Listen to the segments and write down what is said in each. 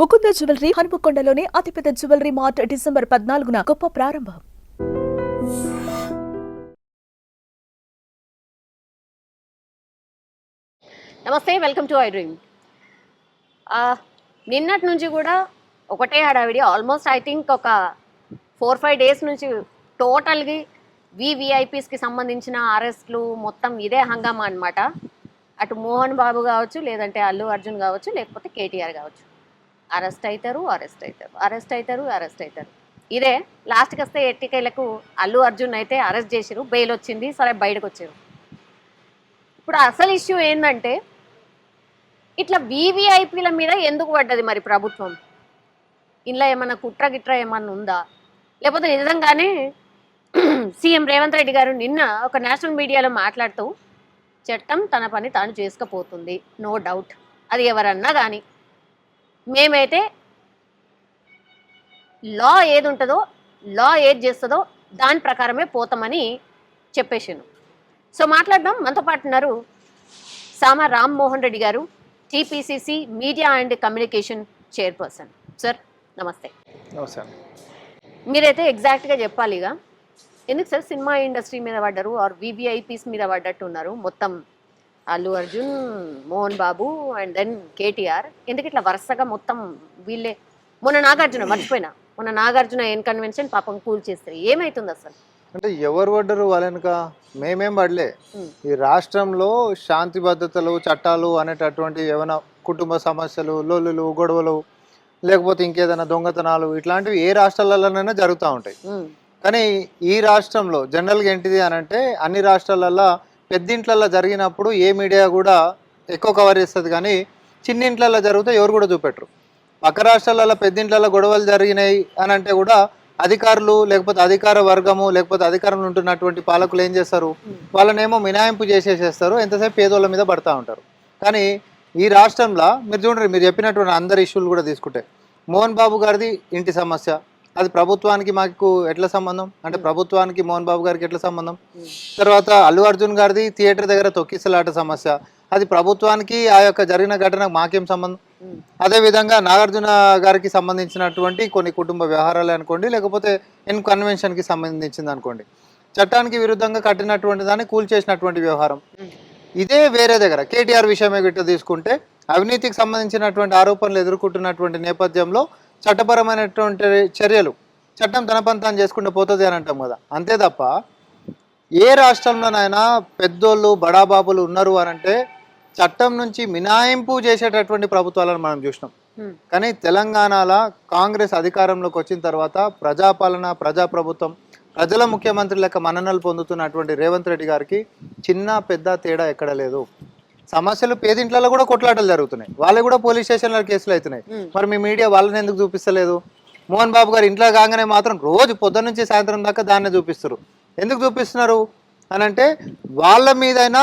Mukunda jewellery హనుమకొండలోని అతిపెద్ద jewellery mart December పద్నాలుగున గొప్ప ప్రారంభం. నమస్తే వెల్కమ్ టు ఐ డ్రీమ్. నిన్నటి నుంచి కూడా ఒకటే హడావిడి ఆల్మోస్ట్ ఐ థింక్ ఒక ఫోర్ ఫైవ్ డేస్ నుంచి టోటల్గా వివిఐపీస్కి సంబంధించిన అరెస్ట్లు మొత్తం ఇదే హంగామా అన్నమాట. అటు మోహన్ బాబు కావచ్చు లేదంటే అల్లు అర్జున్ కావచ్చు లేకపోతే కేటీఆర్ కావచ్చు. అరెస్ట్ అవుతారు అరెస్ట్ అవుతారు అరెస్ట్ అవుతారు అరెస్ట్ అవుతారు ఇదే లాస్ట్కి వస్తే ఎట్టికైలకు అల్లు అర్జున్ అయితే అరెస్ట్ చేసిరు బెయిల్ వచ్చింది సరే బయటకు వచ్చారు ఇప్పుడు అసలు ఇష్యూ ఏంటంటే ఇట్లా వీవీఐపీల మీద ఎందుకు పడ్డది మరి ప్రభుత్వం? ఇంట్లో ఏమన్నా కుట్ర గిట్ర ఏమన్నా ఉందా? లేకపోతే నిజంగానే సీఎం రేవంత్ రెడ్డి గారు నిన్న ఒక నేషనల్ మీడియాలో మాట్లాడుతూ చట్టం తన పని తాను చేసుకపోతుంది నో డౌట్. అది ఎవరన్నా కానీ మేమైతే లా ఏది ఉంటుందో లా ఏది చేస్తుందో దాని ప్రకారమే పోతామని చెప్పేసాను సో మాట్లాడదాం. మనతో పాటు ఉన్నారు సామ రామ్మోహన్ రెడ్డి గారు TPCC media and communication chairperson. Sir నమస్తే. అండి. మీరైతే ఎగ్జాక్ట్గా చెప్పాలి ఇక ఎందుకు సార్ సినిమా ఇండస్ట్రీ మీద పడ్డారు? ఆర్ వివిఐపీస్ మీద పడ్డట్టు ఉన్నారు మొత్తం Allu Arjun Mohan Babu and then KTR. ఎందుకు ఇట్లా వరుసగా మొత్తం వీళ్ళే? మొన్న నాగార్జున మర్చిపోయినా? మొన్న నాగార్జున ఎన్ కన్వెన్షన్ పాపం కూల్ చేస్తారు ఏమైతుంది అసలు? అంటే ఎవరు పడ్డరు వాళ్ళెనక? మేమేం పడలే. ఈ రాష్ట్రంలో శాంతి భద్రతలు చట్టాలు అనేటటువంటి ఏమైనా కుటుంబ సమస్యలు లొల్లులు గొడవలు లేకపోతే ఇంకేదైనా దొంగతనాలు ఇట్లాంటివి ఏ రాష్ట్రాలలోనైనా జరుగుతూ ఉంటాయి. కానీ ఈ రాష్ట్రంలో జనరల్గా ఏంటిది అని అంటే అన్ని రాష్ట్రాలల్లో పెద్దింట్లలో జరిగినప్పుడు ఏ మీడియా కూడా ఎక్కువ కవర్ చేస్తుంది కానీ చిన్నింట్లలో జరిగితే ఎవరు కూడా చూపెట్టరు. పక్క రాష్ట్రాలలో పెద్దింట్లలో గొడవలు జరిగినాయి అని అంటే కూడా అధికారులు లేకపోతే అధికార వర్గము లేకపోతే అధికారంలో ఉంటున్నటువంటి పాలకులు ఏం చేస్తారు? వాళ్ళనేమో మినాయింపు చేసేసేస్తారు ఎంతసేపు పేదోళ్ళ మీద పడతా ఉంటారు. కానీ ఈ రాష్ట్రంలో మీరు చూడండి మీరు చెప్పినటువంటి అందరి ఇష్యూలు కూడా తీసుకుంటే మోహన్ బాబు గారిది ఇంటి సమస్య అది ప్రభుత్వానికి మాకు ఎట్లా సంబంధం? అంటే ప్రభుత్వానికి మోహన్ బాబు గారికి ఎట్లా సంబంధం? తర్వాత అల్లు అర్జున్ గారిది థియేటర్ దగ్గర తొక్కిసలాట సమస్య. అది ప్రభుత్వానికి ఆ యొక్క జరిగిన ఘటనకు మాకేం సంబంధం? అదే విధంగా నాగార్జున గారికి సంబంధించినటువంటి కొన్ని కుటుంబ వ్యవహారాలు అనుకోండి లేకపోతే ఎన్ కన్వెన్షన్కి సంబంధించింది అనుకోండి. చట్టానికి విరుద్ధంగా కట్టినటువంటి దాన్ని కూల్ చేసినటువంటి వ్యవహారం. ఇదే వేరే దగ్గర కేటీఆర్ విషయమే గిట్ట తీసుకుంటే అవినీతికి సంబంధించినటువంటి ఆరోపణలు ఎదుర్కొంటున్నటువంటి నేపథ్యంలో చట్టపరమైనటువంటి చర్యలు చట్టం తన చేసుకుంటూ పోతుంది అని అంటాం కదా. అంతే తప్ప ఏ రాష్ట్రంలోనైనా పెద్దోళ్ళు బడాబాబులు ఉన్నారు అని అంటే చట్టం నుంచి మినాయింపు చేసేటటువంటి ప్రభుత్వాలను మనం చూసినాం. కానీ తెలంగాణలో కాంగ్రెస్ అధికారంలోకి వచ్చిన తర్వాత ప్రజాపాలన ప్రజాప్రభుత్వం ప్రజల ముఖ్యమంత్రి లెక్క మన్ననలు పొందుతున్నటువంటి రేవంత్ రెడ్డి గారికి చిన్న పెద్ద తేడా ఎక్కడ లేదు. సమస్యలు పేదింట్లలో కూడా కొట్లాటలు జరుగుతున్నాయి. వాళ్ళకి కూడా పోలీస్ స్టేషన్లో కేసులు అవుతున్నాయి. మరి మీ మీడియా వాళ్ళని ఎందుకు చూపిస్తలేదు? మోహన్ బాబు గారు ఇంట్లో కాగానే మాత్రం రోజు పొద్దున్న నుంచి సాయంత్రం దాకా దాన్నే చూపిస్తారు. ఎందుకు చూపిస్తున్నారు? అని అంటే వాళ్ళ మీదైనా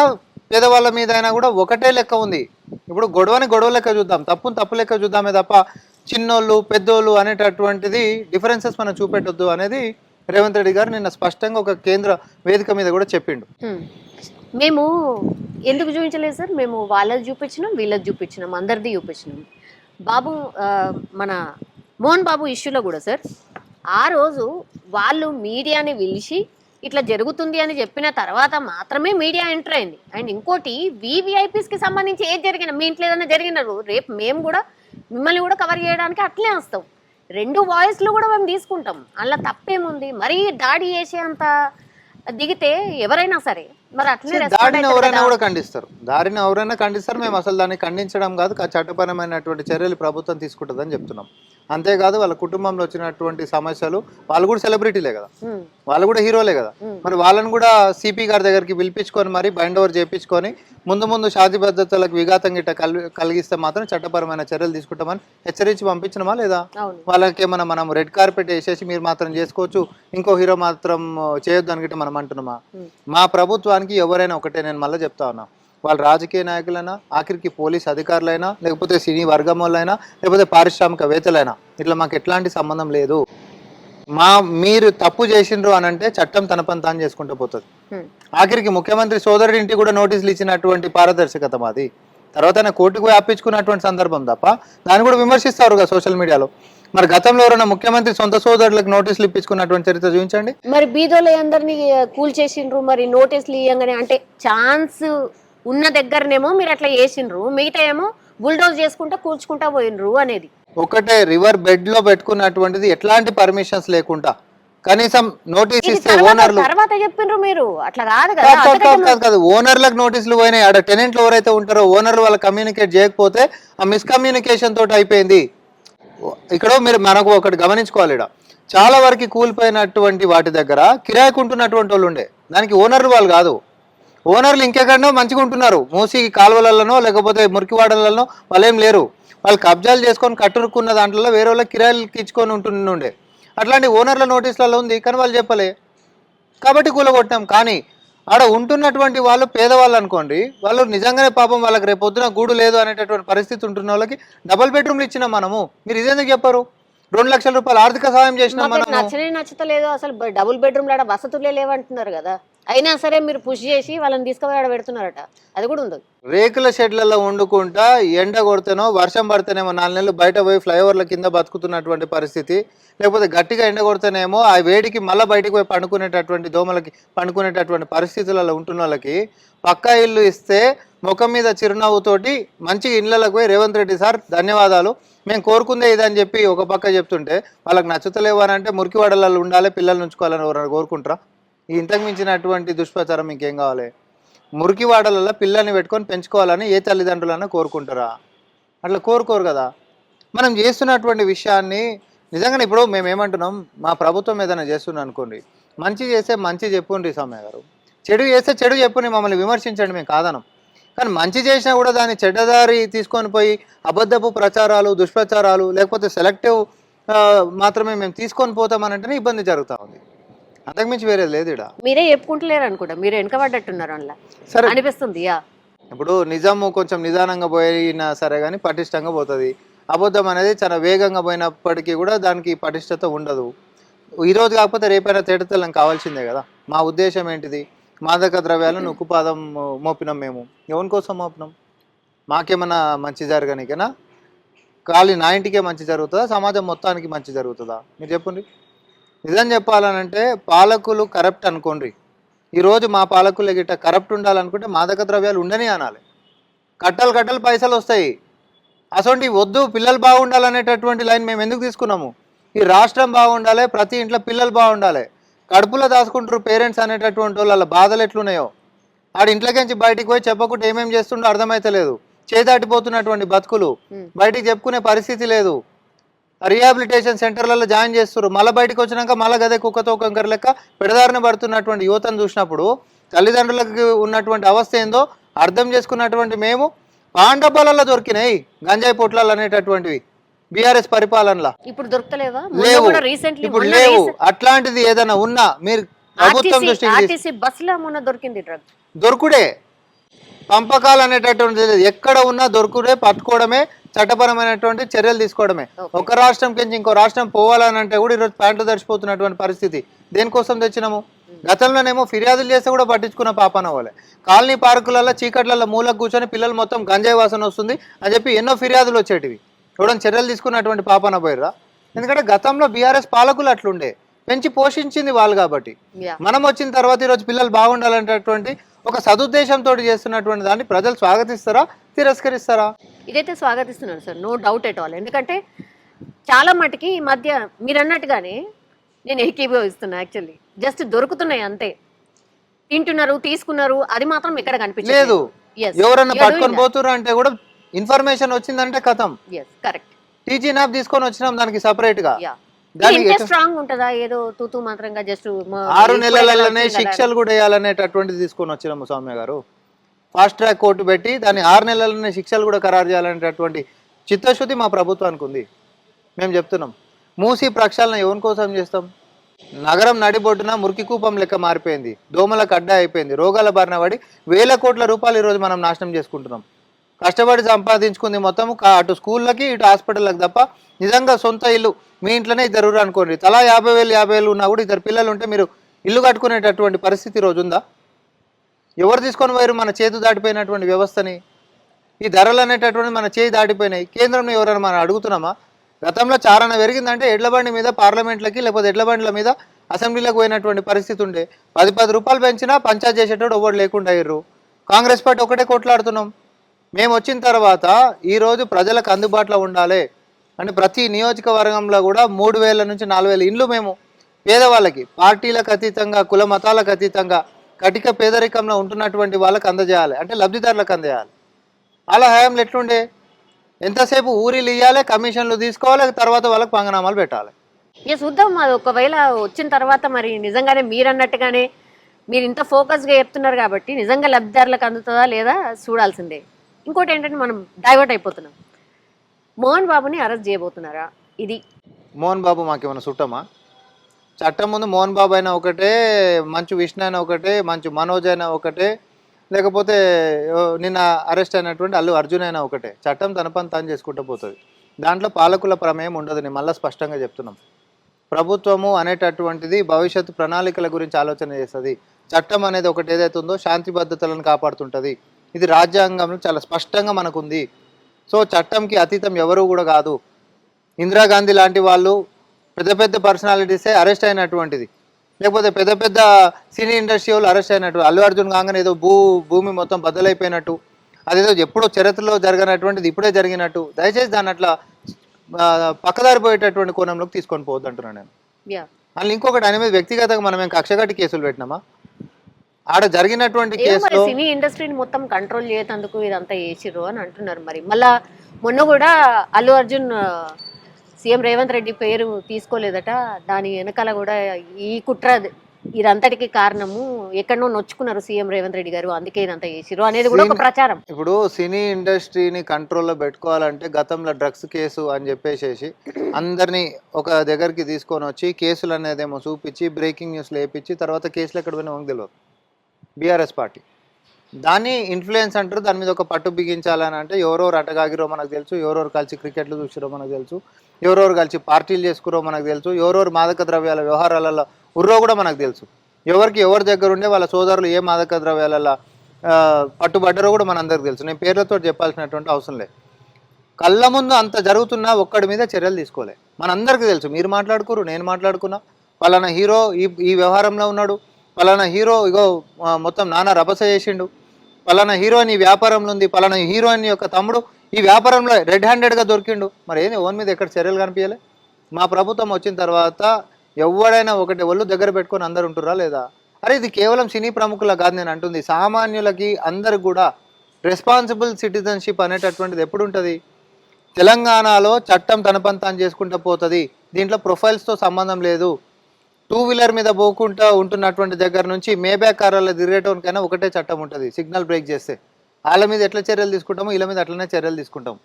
పేదవాళ్ళ మీదైనా కూడా ఒకటే లెక్క ఉంది. ఇప్పుడు గొడవని గొడవ లెక్క చూద్దాం. తప్పుని తప్పు లెక్క చూద్దామే తప్ప చిన్నోళ్ళు పెద్దోళ్ళు అనేటటువంటిది డిఫరెన్సెస్ మనం చూపెట్టొద్దు అనేది రేవంత్ రెడ్డి గారు నిన్న స్పష్టంగా ఒక కేంద్ర వేదిక మీద కూడా చెప్పిండు. మేము ఎందుకు చూపించలేదు సార్? మేము వాళ్ళది చూపించినాం వీళ్ళది చూపించినాం అందరిది చూపించినాం. బాబు మన మోహన్ బాబు ఇష్యూలో కూడా సార్ ఆ రోజు వాళ్ళు మీడియాని పిలిచి ఇట్లా జరుగుతుంది అని చెప్పిన తర్వాత మాత్రమే మీడియా ఎంటర్ అయింది. అండ్ ఇంకోటి వివిఐపీస్కి సంబంధించి ఏది జరిగినా మీ ఇంట్లో ఏదైనా జరిగినారు రేపు మేము కూడా మిమ్మల్ని కూడా కవర్ చేయడానికి అట్లే వస్తాం. రెండు వాయిస్లు కూడా మేము తీసుకుంటాం. అలా తప్పేముంది? మరీ దాడి చేసే అంత దిగితే ఎవరైనా సరే మరి అట్లనే దాడిని ఎవరైనా. కూడా ఖండిస్తారు. దాడిని ఎవరైనా ఖండిస్తారు. మేము అసలు దాన్ని ఖండించడం కాదు చట్టపరమైనటువంటి చర్యలు ప్రభుత్వం తీసుకుంటుందని చెప్తున్నాం. అంతేకాదు వాళ్ళ కుటుంబంలో వచ్చినటువంటి సమస్యలు వాళ్ళు కూడా సెలబ్రిటీలే కదా. వాళ్ళు కూడా హీరోలే కదా. మరి వాళ్ళని కూడా సిపి గారి దగ్గరికి పిలిపించుకొని మరి బైండ్ ఓవర్ చేయించుకొని ముందు ముందు శాంతి భద్రతలకు విఘాతం గిట్ట కల్ కలిగిస్తే మాత్రం చట్టపరమైన చర్యలు తీసుకుంటామని హెచ్చరించి పంపించినమా లేదా? వాళ్ళకి ఏమన్నా మనం రెడ్ కార్పెట్ వేసేసి మీరు మాత్రం చేసుకోవచ్చు ఇంకో హీరో మాత్రం చేయొద్దు అని గిట్ట మనం అంటున్నామా? మా ప్రభుత్వానికి ఎవరైనా ఒకటే నేను మళ్ళీ చెప్తా ఉన్నా. వాళ్ళు రాజకీయ నాయకులైనా ఆఖరికి పోలీస్ అధికారులైనా లేకపోతే సినీ వర్గం వాళ్ళైనా లేకపోతే పారిశ్రామికవేత్తలైనా ఇట్లా మాకు ఎట్లాంటి సంబంధం లేదు. మా మీరు తప్పు చేసిండ్రు అని అంటే చట్టం తన పని తాను చేసుకుంటూ పోతుంది. ఆఖరికి ముఖ్యమంత్రి సోదరుడి ఇంటికి కూడా నోటీసులు ఇచ్చినటువంటి పారదర్శకత మాది. తర్వాత ఆయన కోర్టుకు పోయి అప్పించుకున్నటువంటి సందర్భం తప్ప దాన్ని కూడా విమర్శిస్తారు కదా సోషల్ మీడియాలో. మరి గతంలో ఎవరైనా ముఖ్యమంత్రి సొంత సోదరులకు నోటీసులు ఇప్పించుకున్నటువంటి చరిత్ర చూపించండి. మరి బీదోళ్ళ అందరినీ కూల్ చేసిండ్రు మరి నోటీసులు ఇవ్వగానే అంటే ఛాన్స్ ఉన్న దగ్గరనేమో మీరు అట్లా చేసిండ్రు మిగతా ఏమో బుల్డోజ్ చేసుకుంటా కూల్చుకుంటా పోయినరు అనేది. ఒకటే రివర్ బెడ్లో పెట్టుకున్నటువంటిది ఎట్లాంటి పర్మిషన్స్ లేకుండా. కనీసం నోటీస్ ఇది ఇస్తే తర్వాత ఓనర్లు తర్వాత చెప్పిండ్రు మీరు. అట్లా కాదు కదా కాదు, కాదు. ఓనర్లకు నోటీసులు పోయినాయి. ఆడ టెనెంట్లు ఎవరైతే ఉంటారో ఓనర్లు వాళ్ళు కమ్యూనికేట్ చేయకపోతే ఆ మిస్కమ్యూనికేషన్ తోటి అయిపోయింది. ఇక్కడ మీరు మనకు ఒకటి గమనించుకోవాలి ఇక్కడ. చాలా వరకు కూలిపోయినటువంటి వాటి దగ్గర కిరాయికి ఉంటున్నటువంటి వాళ్ళు ఉండే. దానికి ఓనర్లు వాళ్ళు కాదు. ఓనర్లు ఇంకెక్కడనో మంచిగా ఉంటున్నారు. మూసి కాలువలలోనో లేకపోతే మురికివాడలలో వాళ్ళు ఏం లేరు. వాళ్ళు కబ్జాలు చేసుకొని కట్టుకున్న దాంట్లో వేరే వాళ్ళకి కిరాయిలకి ఇచ్చుకొని ఉంటుండే. అట్లాంటి ఓనర్ల నోటీసులలో ఉంది కానీ వాళ్ళు చెప్పలే. కాబట్టి కూలగొట్టాం కానీ ఆడ ఉంటున్నటువంటి వాళ్ళు పేదవాళ్ళు అనుకోండి వాళ్ళు నిజంగానే పాపం వాళ్ళకి రేపు పొద్దున గూడు లేదు అనేటటువంటి పరిస్థితి ఉంటున్న వాళ్ళకి డబుల్ బెడ్రూమ్లు ఇచ్చినాం మనము. మీరు ఇదేందుకు చెప్పారు? రెండు లక్షల రూపాయలు ఆర్థిక సహాయం చేసినాం మనము. నచ్చనే నచ్చతలేదు. అసలు డబుల్ బెడ్రూమ్ వసతులే లేవంటున్నారు కదా. అయినా సరే మీరు పుష్ చేసి వాళ్ళని తీసుకుపోయి ఆడ పెడుతున్నారట. అది కూడా ఉండదు. రేకుల షెడ్లలో వండుకుంటా ఎండ కొడితేనో వర్షం పడితేనేమో నాలుగు నెలలు బయట పోయి ఫ్లైఓవర్ల కింద బతుకుతున్నటువంటి పరిస్థితి. లేకపోతే గట్టిగా ఎండ కొడితేనేమో ఆ వేడికి మళ్ళీ బయటికి పోయి పండుకునేటటువంటి దోమలకి పండుకునేటటువంటి పరిస్థితులలో ఉంటున్న వాళ్ళకి పక్కా ఇల్లు ఇస్తే ముఖం మీద చిరునవ్వుతోటి మంచి ఇళ్ళలకు పోయి రేవంత్ రెడ్డి సార్ ధన్యవాదాలు. మేము కోరుకుందే ఇదని చెప్పి ఒక పక్క చెప్తుంటే వాళ్ళకి నచ్చుతలేవు అని అంటే మురికివాడలలో ఉండాలి పిల్లల్ని ఉంచుకోవాలని ఎవరైనా కోరుకుంటారా? ఈ ఇంతకు మించినటువంటి దుష్ప్రచారం ఇంకేం కావాలి? మురికివాడలలో పిల్లల్ని పెట్టుకొని పెంచుకోవాలని ఏ తల్లిదండ్రులన్నా కోరుకుంటారా? అట్లా కోరుకోరు కదా. మనం చేస్తున్నటువంటి విషయాన్ని నిజంగానే ఇప్పుడు మేము ఏమంటున్నాం? మా ప్రభుత్వం ఏదైనా చేస్తున్నాం అనుకోండి. మంచి చేస్తే మంచి చెప్పుండ్రి సమ్మె గారు. చెడు చేస్తే చెడు చెప్పుని మమ్మల్ని విమర్శించండి మేము కాదనం. కానీ మంచి చేసినా కూడా దాన్ని చెడ్డదారి తీసుకొని పోయి అబద్ధపు ప్రచారాలు దుష్ప్రచారాలు లేకపోతే సెలెక్టివ్ మాత్రమే మేము తీసుకొని పోతామనంటేనే ఇబ్బంది జరుగుతూ ఉంది. అంతకుమించి వేరేది లేదు ఇక్కడ మీరే చెప్పుకుంటలేరు అనుకుంటా మీరు వెనకబడ్డట్టున్నారు అందులో. సరే. అనిపిస్తుంది యా. ఇప్పుడు నిజాము కొంచెం నిదానంగా పోయినా సరే కానీ పటిష్టంగా పోతుంది. అబద్ధం అనేది చాలా వేగంగా పోయినప్పటికీ కూడా దానికి పటిష్టత ఉండదు. ఈ రోజు కాకపోతే రేపైనా తేటతెల్లం కావాల్సిందే కదా. మా ఉద్దేశం ఏంటిది? మాదక ద్రవ్యాలను ఉక్కుపాదం మోపినాం మేము. ఎవరి కోసం మోపినాం? మాకేమన్నా మంచి జరగనికేనా? ఖాళీ నా ఇంటికే మంచి జరుగుతుందా? సమాజం మొత్తానికి మంచి జరుగుతుందా? మీరు చెప్పండి. నిజం చెప్పాలనంటే పాలకులు కరప్ట్ అనుకోండి. ఈరోజు మా పాలకులు గిట్ట కరప్ట్ ఉండాలనుకుంటే మాదక ద్రవ్యాలు ఉండని అనాలి. కట్టలు కట్టలు పైసలు వస్తాయి. అసలు వద్దు పిల్లలు బాగుండాలనేటటువంటి లైన్ మేము ఎందుకు తీసుకున్నాము? ఈ రాష్ట్రం బాగుండాలి ప్రతి ఇంట్లో పిల్లలు బాగుండాలి. కడుపులో దాచుకుంటారు పేరెంట్స్ అనేటటువంటి వాళ్ళ బాధలు ఎట్లున్నాయో? ఆడ ఇంట్లోకించి బయటికి పోయి చెప్పకుండా ఏమేమి చేస్తుండో అర్థమైతలేదు. చేదాటిపోతున్నటువంటి బతుకులు. బయటికి చెప్పుకునే పరిస్థితి లేదు. రీహాబిలిటేషన్ సెంటర్లలో జాయిన్ చేస్తారు మళ్ళీ బయటకు వచ్చినాక మళ్ళీ గదే కుక్కతో కంకర లెక్క పెడదారిన పడుతున్నటువంటి యువతను చూసినప్పుడు తల్లిదండ్రులకు ఉన్నటువంటి అవస్థ ఏందో అర్థం చేసుకున్నటువంటి మేము పాండపాలలో దొరికినాయి గంజాయి పొట్లాలు అనేటటువంటివి బీఆర్ఎస్ పరిపాలనలో. ఇప్పుడు దొరకలేవా లేవు. ఇప్పుడు లేవు. అట్లాంటిది ఏదైనా ఉన్నా మీరు ప్రభుత్వం మొన్న దొరికింది దొరుకుడే. పంపకాలు అనేటటువంటిది. ఎక్కడ ఉన్నా దొరుకుడే పట్టుకోవడమే చట్టపరమైనటువంటి చర్యలు తీసుకోవడమే. ఒక రాష్ట్రం కింద ఇంకో రాష్ట్రం పోవాలని అంటే కూడా ఈరోజు ప్యాంటు తడిచిపోతున్నటువంటి పరిస్థితి. దేనికోసం తెచ్చినాము? గతంలోనేమో ఫిర్యాదులు చేస్తే కూడా పట్టించుకున్న పాపన వాళ్ళే కాలనీ పార్కులలో చీకట్లలో మూలకు కూర్చొని పిల్లలు మొత్తం గంజాయి వాసన వస్తుంది అని చెప్పి ఎన్నో ఫిర్యాదులు వచ్చేటివి. ఎవడని చర్యలు తీసుకున్నటువంటి పాపన పోయిర్రా ఎందుకంటే గతంలో బీఆర్ఎస్ పాలకులు అట్లుండే. పెంచి పోషించింది వాళ్ళు కాబట్టి. మనం వచ్చిన తర్వాత ఈరోజు పిల్లలు బాగుండాలనేటటువంటి ఒక సదుద్దేశంతో చేస్తున్నటువంటి దాన్ని ప్రజలు స్వాగతిస్తారా తిరస్కరిస్తారా? ఇదైతే స్వాగతిస్తున్నాను sir no doubt at all. ఎందుకంటే చాలా మటుకి ఈ మధ్య మీరు అన్నట్టుగానే నేను ఏకీభవిస్తున్నా యాక్చువల్లీ. జస్ట్ దొరుకుతున్నాయి అంతే. తింటున్నారు తీసుకున్నారు అది మాత్రం ఎక్కడ కనిపించలేదు లేదు. ఎవరన్నా పట్టుకొని పోతున్నారు అంటే కూడా ఇన్ఫర్మేషన్ వచ్చిందంటే కథం. కరెక్ట్ టీజీ నాప్ తీసుకొని వచ్చినాం దానికి సపరేట్గా. ఇంత స్ట్రాంగ్ ఉంటుందా? ఏదో తూతూ మాత్రంగా జస్ట్ ఆరు నెలలలోనే శిక్షలు కూడా వేయాలనేటటువంటిది తీసుకొని వచ్చినాము సౌమ్య గారు. ఫాస్ట్ ట్రాక్ కోర్టు పెట్టి దాన్ని ఆరు నెలలలోనే శిక్షలు కూడా ఖరారు చేయాలనేటటువంటి చిత్తశుద్ధి మా ప్రభుత్వానికి ఉంది. మేము చెప్తున్నాం. మూసి ప్రక్షాళన ఎవరి కోసం చేస్తాం? నగరం నడిబొడ్డున మురికి కూపం లెక్క మారిపోయింది. దోమలకు అడ్డా అయిపోయింది. రోగాల బారిన పడి వేల కోట్ల రూపాయలు ఈరోజు మనం నాశనం చేసుకుంటున్నాం. కష్టపడి సంపాదించుకుంది మొత్తం అటు స్కూళ్ళకి ఇటు హాస్పిటల్కి తప్ప నిజంగా సొంత ఇల్లు. మీ ఇంట్లోనే ఇద్దరు అనుకోండి. తలా యాభై వేలు యాభై వేలు ఉన్నా కూడా ఇద్దరు పిల్లలు ఉంటే మీరు ఇల్లు కట్టుకునేటటువంటి పరిస్థితి రోజు ఉందా? ఎవరు తీసుకొని పోయారు మన చేతు దాటిపోయినటువంటి వ్యవస్థని? ఈ ధరలు అనేటటువంటి మన చేయి దాటిపోయినాయి. కేంద్రంలో ఎవరైనా మనం అడుగుతున్నామా? గతంలో చారణ పెరిగిందంటే ఎడ్ల బండి మీద పార్లమెంట్లకి లేకపోతే ఎడ్లబండ్ల మీద అసెంబ్లీలకు పోయినటువంటి పరిస్థితి ఉండే. పది పది రూపాయలు పెంచినా పంచాయత్ చేసేటోడు ఎవరు లేకుండా అయ్యారు కాంగ్రెస్ పార్టీ ఒకటే కొట్లాడుతున్నాం. మేము వచ్చిన తర్వాత ఈరోజు ప్రజలకు అందుబాటులో ఉండాలి అంటే ప్రతి నియోజకవర్గంలో కూడా మూడు వేల నుంచి నాలుగు వేల ఇండ్లు మేము పేదవాళ్ళకి పార్టీలకు అతీతంగా కుల మతాలకు అతీతంగా కటిక పేదరికంలో ఉంటున్నటువంటి వాళ్ళకి అందజేయాలి. అంటే లబ్ధిదారులకు అందజేయాలి. అలా హయాంలో ఎట్లుండే? ఎంతసేపు ఊరిలు ఇవ్వాలి కమిషన్లు తీసుకోవాలి తర్వాత వాళ్ళకి పంగనామాలు పెట్టాలి. ఇక చూద్దాం అది ఒకవేళ వచ్చిన తర్వాత మరి నిజంగానే మీరు అన్నట్టుగానే మీరు ఇంత ఫోకస్గా చెప్తున్నారు కాబట్టి నిజంగా లబ్ధిదారులకు అందుతుందా లేదా చూడాల్సిందే. ఇంకోటి ఏంటంటే మనం డైవర్ట్ అయిపోతున్నాం. మోహన్ బాబుని అరెస్ట్ చేయబోతున్నారా? ఇది మోహన్ బాబు మాకేమైనా చుట్టమా చట్టం ముందు మోహన్ బాబు అయినా ఒకటే మంచు విష్ణు అయినా ఒకటే మంచు మనోజ్ అయినా ఒకటే లేకపోతే నిన్న అరెస్ట్ అయినటువంటి అల్లు అర్జున్ అయినా ఒకటే. చట్టం తన పని తాను చేసుకుంటూ పోతుంది. దాంట్లో పాలకుల ప్రమేయం ఉండదు నేను మళ్ళీ స్పష్టంగా చెప్తున్నాం. ప్రభుత్వము అనేటటువంటిది భవిష్యత్తు ప్రణాళికల గురించి ఆలోచన చేస్తుంది. చట్టం అనేది ఒకటి ఏదైతే ఉందో శాంతి భద్రతలను కాపాడుతుంటుంది. ఇది రాజ్యాంగంలో చాలా స్పష్టంగా మనకుంది. సో చట్టంకి అతీతం ఎవరు కూడా కాదు. ఇందిరాగాంధీ లాంటి వాళ్ళు పెద్ద పెద్ద పర్సనాలిటీసే అరెస్ట్ అయినటువంటిది. లేకపోతే పెద్ద పెద్ద సినీ ఇండస్ట్రీ వాళ్ళు అరెస్ట్ అయినట్టు అల్లు అర్జున్ కాగానే ఏదో భూ భూమి మొత్తం బద్దలైపోయినట్టు అదేదో ఎప్పుడో చరిత్రలో జరగనటువంటిది ఇప్పుడే జరిగినట్టు దయచేసి దాన్ని అట్లా ఆ, పక్కదారి పోయేటటువంటి కోణంలోకి తీసుకొని పోవద్దు అంటున్నాను నేను మళ్ళీ ఇంకొకటి మీద వ్యక్తిగతంగా మనం ఏం కక్షగట్టి కేసులు పెట్టినామా? ఆడ జరిగినటువంటి కేసులో సినీ ఇండస్ట్రీని మొత్తం కంట్రోల్ చేసేందుకు ఇదంతా చేసిర్రు అని అంటున్నారు మరి. మళ్ళా మొన్న కూడా అల్లు అర్జున్ సీఎం రేవంత్ రెడ్డి పేరు తీసుకోలేదట. దాని వెనకాల కూడా ఈ కుట్ర ఇదంతటికి కారణము ఎక్కడనో నొచ్చుకున్నారు సీఎం రేవంత్ రెడ్డి గారు. అందుకే ఇదంతా చేసిర్రు అనేది కూడా ఒక ప్రచారం. ఇప్పుడు సినీ ఇండస్ట్రీని కంట్రోల్లో పెట్టుకోవాలంటే గతంలో డ్రగ్స్ కేసు అని చెప్పేసేసి అందరినీ ఒక దగ్గరికి తీసుకొని వచ్చి కేసులు అనేదేమో చూపించి బ్రేకింగ్ న్యూస్లు వేయించి తర్వాత కేసులు ఎక్కడ పోయినా తెలియదు బీఆర్ఎస్ పార్టీ. దాన్ని ఇన్ఫ్లుయెన్స్ అంటారు దాని మీద ఒక పట్టు బిగించాలని అంటే ఎవరెవరు అటగాగిరో మనకు తెలుసు ఎవరెవరు కలిసి క్రికెట్లు చూసిరో మనకు తెలుసు ఎవరెవరు కలిసి పార్టీలు చేసుకురో మనకు తెలుసు ఎవరెవరు మాదక ద్రవ్యాల వ్యవహారాలలో ఉర్రో కూడా మనకు తెలుసు. ఎవరికి ఎవరి దగ్గర ఉండే వాళ్ళ సోదరులు ఏ మాదక ద్రవ్యాలలో పట్టుబడ్డరో కూడా మనందరికి తెలుసు. నేను పేర్లతో చెప్పాల్సినటువంటి అవసరం లేదు. కళ్ళ ముందు అంత జరుగుతున్నా ఒక్కడి మీద చర్యలు తీసుకోలే. మనందరికీ తెలుసు. మీరు మాట్లాడుకోరు నేను మాట్లాడుకున్నా. పలానా హీరో ఈ ఈ వ్యవహారంలో ఉన్నాడు. పలానా హీరో ఇగో మొత్తం నానా రభస చేసిండు. పలానా హీరోయిన్ ఈ వ్యాపారంలో ఉంది పలానా హీరోయిన్ యొక్క తమ్ముడు ఈ వ్యాపారంలో రెడ్ హ్యాండెడ్గా దొరికిండు. మరి ఏంది ఓన్ మీద ఎక్కడ చర్యలు కనిపించలే? మా ప్రభుత్వం వచ్చిన తర్వాత ఎవడైనా ఒకటి ఒళ్ళు దగ్గర పెట్టుకొని అందరు ఉంటురా లేదా? అరే ఇది కేవలం సినీ ప్రముఖుల కాదు నేను అంటుంది. సామాన్యులకి అందరు కూడా రెస్పాన్సిబుల్ సిటిజన్షిప్ అనేటటువంటిది ఎప్పుడు ఉంటుంది? తెలంగాణలో చట్టం తన పని తాను చేసుకుంటూ పోతుంది. దీంట్లో ప్రొఫైల్స్తో సంబంధం లేదు. టూ వీలర్ మీద పోకుండా ఉంటున్నటువంటి దగ్గర నుంచి మేబ్యాక్ కార్లలో తిరిగేటోనికైనా ఒకటే చట్టం ఉంటుంది. సిగ్నల్ బ్రేక్ చేస్తే. వాళ్ళ మీద ఎట్లా చర్యలు తీసుకుంటామో వీళ్ళ మీద అట్లనే చర్యలు తీసుకుంటాం.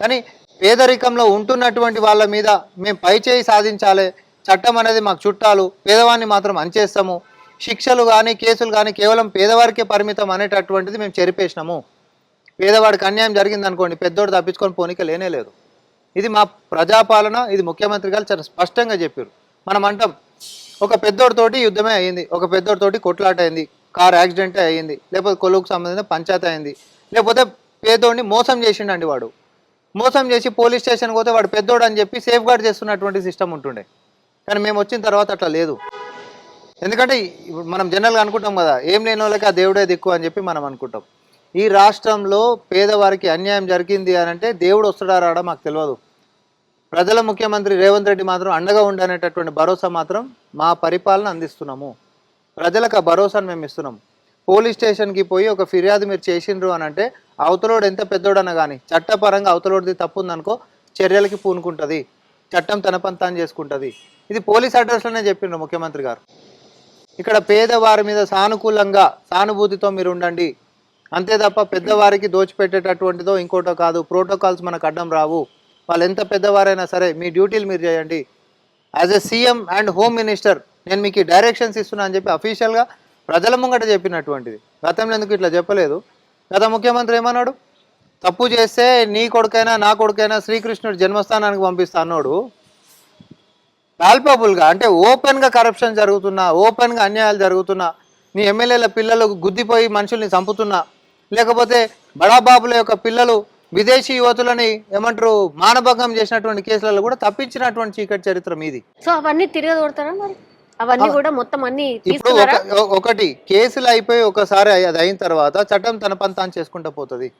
కానీ పేదరికంలో ఉంటున్నటువంటి వాళ్ళ మీద మేము పై చేయి సాధించాలి. చట్టం అనేది మాకు చుట్టాలు పేదవాన్ని మాత్రం అంచేస్తాము. శిక్షలు కానీ కేసులు కానీ కేవలం పేదవారికే పరిమితం అనేటటువంటిది మేము చెరిపేసినాము. పేదవాడికి అన్యాయం జరిగింది అనుకోండి పెద్దోడు తప్పించుకొని పోనీక లేనే లేదు. ఇది మా ప్రజాపాలన ఇది ముఖ్యమంత్రి గారు చాలా స్పష్టంగా చెప్పారు. మనం అంటాం ఒక పెద్దోడితోటి యుద్ధమే అయింది ఒక పెద్దోడితోటి కొట్లాట అయింది కార్ యాక్సిడెంటే అయ్యింది. లేకపోతే కొలువుకు సంబంధించిన పంచాయతీ అయింది లేకపోతే పేదోడిని మోసం చేసిండండి వాడు. మోసం చేసి పోలీస్ స్టేషన్కి పోతే వాడు పెద్దోడు అని చెప్పి సేఫ్ గార్డ్ చేస్తున్నటువంటి సిస్టమ్ ఉంటుండే. కానీ మేము వచ్చిన తర్వాత అట్లా లేదు. ఎందుకంటే మనం జనరల్గా అనుకుంటాం కదా ఏం లేని వాళ్ళకి ఆ దేవుడే దిక్కు అని చెప్పి మనం అనుకుంటాం. ఈ రాష్ట్రంలో పేదవారికి అన్యాయం జరిగింది అని అంటే దేవుడు వస్తాడా రాడా మాకు తెలియదు ప్రజల ముఖ్యమంత్రి రేవంత్ రెడ్డి మాత్రం అండగా ఉండనేటటువంటి భరోసా మాత్రం మా పరిపాలన అందిస్తున్నాము. ప్రజలకు ఆ భరోసాను మేము ఇస్తున్నాం. పోలీస్ స్టేషన్కి పోయి ఒక ఫిర్యాదు మీరు చేసిండ్రు అని అంటే అవతలోడు ఎంత పెద్దోడన కానీ చట్టపరంగా అవతలోడిది తప్పు ఉందనుకో చర్యలకి పూనుకుంటుంది. చట్టం తన పని తాను చేసుకుంటుంది. ఇది పోలీస్ అడ్రస్లోనే చెప్పిండ్రు ముఖ్యమంత్రి గారు. ఇక్కడ పేదవారి మీద సానుకూలంగా సానుభూతితో మీరు ఉండండి. అంతే తప్ప పెద్దవారికి దోచిపెట్టేటటువంటిదో ఇంకోటో కాదు. ప్రోటోకాల్స్ మనకు అడ్డం రావు. వాళ్ళు ఎంత పెద్దవారైనా సరే మీ డ్యూటీలు మీరు చేయండి. As a CM and home minister నేను మీకు డైరెక్షన్స్ ఇస్తున్నా అని చెప్పి అఫీషియల్గా ప్రజల ముంగట చెప్పినటువంటిది. గతంలో ఎందుకు ఇట్లా చెప్పలేదు? గత ముఖ్యమంత్రి ఏమన్నాడు? తప్పు చేస్తే నీ కొడుకైనా నా కొడుకైనా శ్రీకృష్ణుడు జన్మస్థానానికి పంపిస్తా అన్నాడు. పాల్పబుల్గా అంటే ఓపెన్గా కరప్షన్ జరుగుతున్నా ఓపెన్గా అన్యాయాలు జరుగుతున్నా నీ ఎమ్మెల్యేల పిల్లలు గుద్దిపోయి మనుషుల్ని చంపుతున్నా లేకపోతే బడాబాబుల యొక్క పిల్లలు విదేశీ యువతులని ఏమంటారు మానభంగం చేసినటువంటి కేసులలో కూడా తప్పించినటువంటి చీకటి చరిత్ర మీది. సో అవన్నీ తిరిగి దొరుకుతారా మరి? అవన్నీ కూడా మొత్తం అన్ని ఇప్పుడు ఒకటి కేసులు అయిపోయి ఒకసారి అది అయిన తర్వాత చట్టం తన పని తాను చేసుకుంటూ పోతుంది.